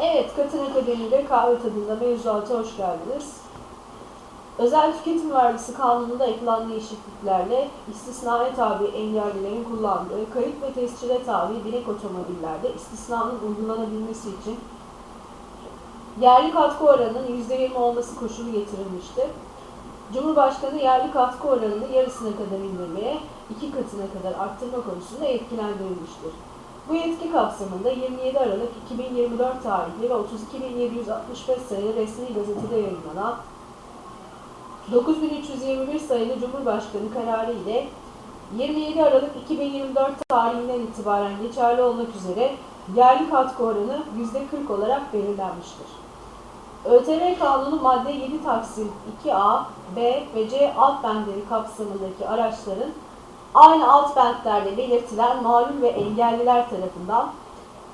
Evet, Katın Akademi'de kahve tadında mevzuata hoş geldiniz. Özel tüketim vergisi kanununda eklen değişikliklerle istisnaya tabi engellilerin kullandığı kayıt ve tescile tabi binek otomobillerde istisnanın uygulanabilmesi için yerli katkı oranının %20 olması koşulu getirilmişti. Cumhurbaşkanı yerli katkı oranını yarısına kadar indirmeye, iki katına kadar arttırma konusunda yetkilendirilmiştir. Bu yetki kapsamında 27 Aralık 2024 tarihli ve 32.765 sayılı resmi gazetede yayınlanan 9321 sayılı Cumhurbaşkanı kararı ile 27 Aralık 2024 tarihinden itibaren geçerli olmak üzere yerli katkı oranı %40 olarak belirlenmiştir. ÖTV Kanunu madde 7 Taksim 2A, B ve C alt bendleri kapsamındaki araçların aynı alt bentlerde belirtilen malum ve engelliler tarafından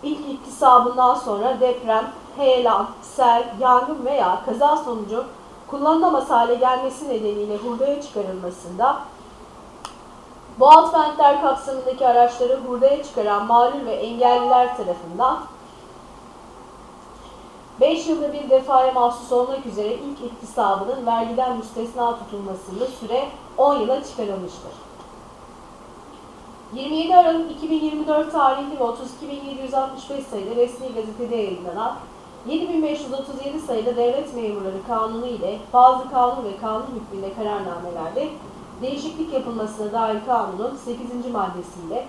ilk iktisabından sonra deprem, heyelan, sel, yangın veya kaza sonucu kullanılamaz hale gelmesi nedeniyle hurdaya çıkarılmasında bu alt bentler kapsamındaki araçları hurdaya çıkaran malum ve engelliler tarafından 5 yılda bir defaya mahsus olmak üzere ilk iktisabının vergiden müstesna tutulmasında süre 10 yıla çıkarılmıştır. 27 Aralık 2024 tarihli ve 32.765 sayılı resmi gazetede yayınlanan 7537 sayılı Devlet Memurları Kanunu ile bazı kanun ve kanun hükmünde kararnamelerde değişiklik yapılmasına dair kanunun 8. maddesiyle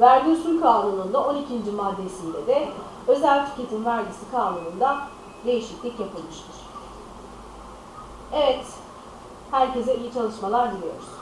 Vergi Usul Kanunu'nda 12. maddesiyle de Özel Tüketim Vergisi Kanunu'nda değişiklik yapılmıştır. Evet, herkese iyi çalışmalar diliyoruz.